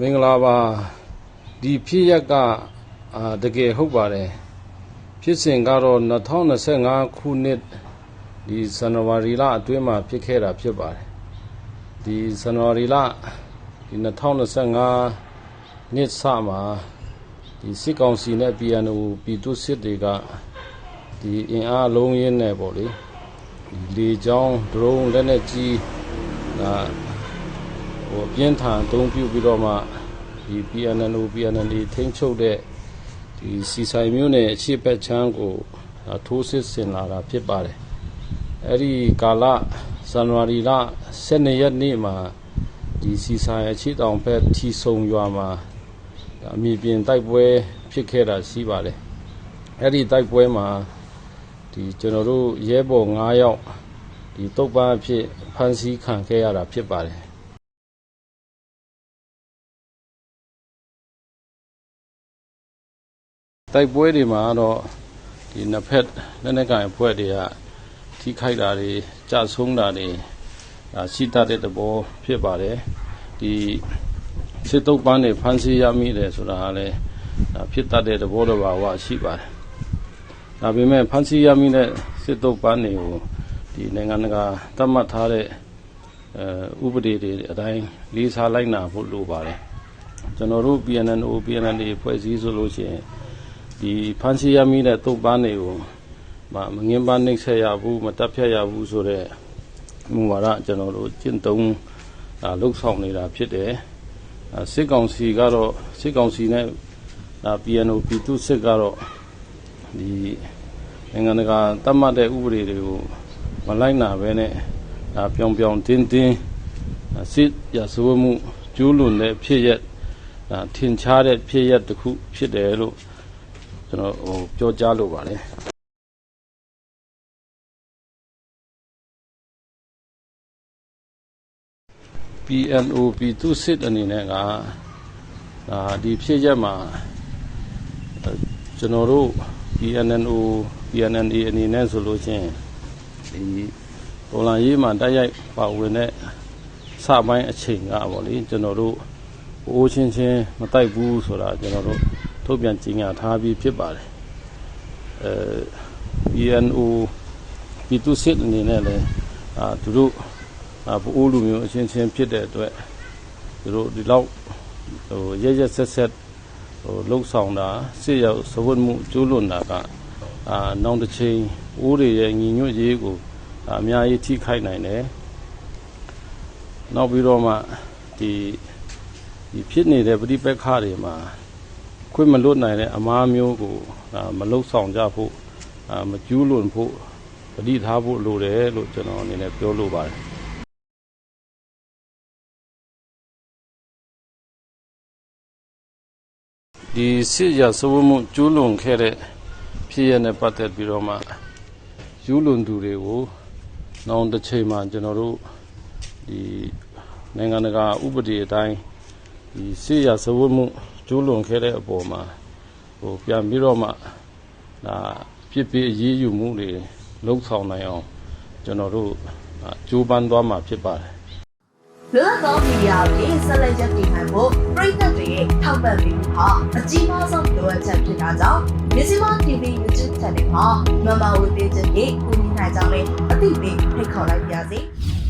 မင်္ဂလာပါဒီဖြစ်ရက်ကအာတကယ်ဟုတ်ပါတယ်ဖြစ်စဉ်ကတော့2025ခုနှစ်ဒီဇန်နဝါရီလအတွင်းမှာဖြစ်ခဲ့တာဖြစ်ပါတယ်ဒီဇန်နဝါရီလဒီ2025နှစ်စမှာဒီစစ်ကောင်စီနဲ့ PNO ပြည်သူစစ်တွေကဒီအင်အားလုံးရင်းနဲ့ပေါ့လေဒီလေကြောင်းဒရုန်းလက်နက်ကြီးဒါ ဟိုအပြင်းထန်အသုံးပြုပြီးတော့မှဒီ PNNO PNN ထိန်းချုပ်တဲ့ဒီစီဆိုင်မျိုးနဲ့အခြေပက်ချမ်းကိုဒါထိုးစစ်ဆင်လာတာဖြစ်ပါတယ်အဲ့ဒီကာလဇန်နဝါရီလ12ရက်နေ့မှာဒီစီဆိုင်အခြေတောင်ဘက်ထီဆုံရွာမှာဒါအမြင်ပြင်တိုက်ပွဲဖြစ်ခဲ့တာရှိပါတယ်အဲ့ဒီတိုက်ပွဲမှာဒီကျွန်တော်တို့ရဲဘော်9ယောက်ဒီတုတ်ပန်းအဖြစ်ဖမ်းဆီးခံခဲ့ရတာဖြစ်ပါတယ် တိုက်ပွဲတွေမှာတော့ဒီနှစ်ဖက်လက်နက်ကိုင်အဖွဲ့တွေကထိခိုက်တာတွေကြဆုံးတာတွေဒါရှိတတ်တဲ့သဘောဖြစ်ပါတယ်ဒီစစ်တုပ်ပန်းတွေဖမ်းဆီးရမိတယ်ဆိုတာကလည်းဒါဖြစ်တတ်တဲ့သဘောတော်ပါဝရှိပါတယ်ဒါပေမဲ့ဖမ်းဆီးရမိတဲ့စစ်တုပ်ပန်းတွေကိုဒီနိုင်ငံတကာသတ်မှတ်ထားတဲ့အဲဥပဒေတွေအတိုင်းလေးစားလိုက်နာဖို့လိုပါတယ်ကျွန်တော်တို့ PNNO PNN ဖွဲ့စည်းဆိုလို့ရှိရင် ဒီဖန်စီရမိတဲ့တုတ်ပန်းတွေကိုမမငင်းပန်းနှိမ့်ဆက်ရဘူးမတက်ဖြတ်ရဘူးဆိုတော့မူဝါဒကျွန်တော်တို့ကျင့်သုံးဒါလှုပ်ဆောင်နေတာဖြစ်တယ်အဲစစ်ကောင်စီကတော့စစ်ကောင်စီနဲ့ဒါ PNO ပြည်သူစစ်ကတော့ဒီနိုင်ငံတကာတတ်မှတ်တဲ့ဥပဒေတွေကိုမလိုက်နာဘဲနဲ့ဒါပြောင်ပြောင်တင်းတင်းဒါစစ်ရဆိုးမှုကျူးလွန်တဲ့ဖြစ်ရက်ဒါထင်ရှားတဲ့ဖြစ်ရက်တစ်ခုဖြစ်တယ်လို့ ကျွန်တော်ဟိုပြောကြားလိုပါတယ် PNO ပြည်သူစစ်အနေနဲ့ကဒါဒီဖြစ်ရက်မှာအဲကျွန်တော်တို့ PNNO PNNA အနေနဲ့ဆိုလို့ချင်းဒီဒေါ်လာရေးမှာတိုက်ရိုက်ပါဝင်တဲ့စပိုင်းအချိန်ကပေါ့လေကျွန်တော်တို့အိုးချင်းချင်းမတိုက်ဘူးဆိုတာကျွန်တော်တို့ ထုတ်ပြန်ကြေညာထားပြီးဖြစ်ပါတယ်အဲ PNO ပြည်သူစစ်အနေနဲ့လည်းအာသူတို့အာပိုးလူမျိုးအချင်းချင်းဖြစ်တဲ့အတွက်သူတို့ဒီလောက်ဟိုရရဆက်ဆက်ဟိုလှုပ်ဆောင်တာစစ်ရောက်သဝတ်မှုကျိုးလွန်တာကအာနောင်တစ်ချိန်အိုးတွေရဲ့ညီညွတ်ရေးကိုအာအများကြီးထိခိုက်နိုင်တယ်နောက်ပြီးတော့မှဒီဒီဖြစ်နေတဲ့ပဋိပက္ခတွေမှာ ခွင့်မလွတ်နိုင်တဲ့အမားမျိုးကိုအာမလုဆောင်ကြဖို့အာမကျူးလွန်ဖို့ပဋိထားဖို့လိုတယ်လို့ကျွန်တော်အနေနဲ့ပြောလိုပါတယ်ဒီစစ်ရစဝမှုကျူးလွန်ခဲ့တဲ့ဖြစ်ရတဲ့ပတ်သက်ပြီးတော့မှကျူးလွန်သူတွေကိုနောက်တစ်ချိန်မှာကျွန်တော်တို့ဒီနိုင်ငံတကာဥပဒေအတိုင်းဒီစစ်ရစဝမှု ကျိုးလွန်ခဲ့တဲ့အပေါ်မှာဟိုပြန်ပြီးတော့မှဒါဖြစ်ပြီးအရေးယူမှုတွေလှုပ်ဆောင်နိုင်အောင်ကျွန်တော်တို့ဒါကြိုးပမ်းသွားမှာဖြစ်ပါတယ်လွတ်လပ်သောမီဒီယာတွေဆက်လက်ရပ်တည်နိုင်ဖို့ပြည်သက်တွေရဲ့ထောက်ပံ့ပေးမှုဟာအကြီးမားဆုံးလိုအပ်ချက်ဖြစ်တာကြောင့်မြစီမ TV YouTube Channel မှာမမဝေပေးခြင်းဖြင့်ကူညီနိုင်ကြမယ်အသိပေးဖိတ်ခေါ်လိုက်ပါရစေ။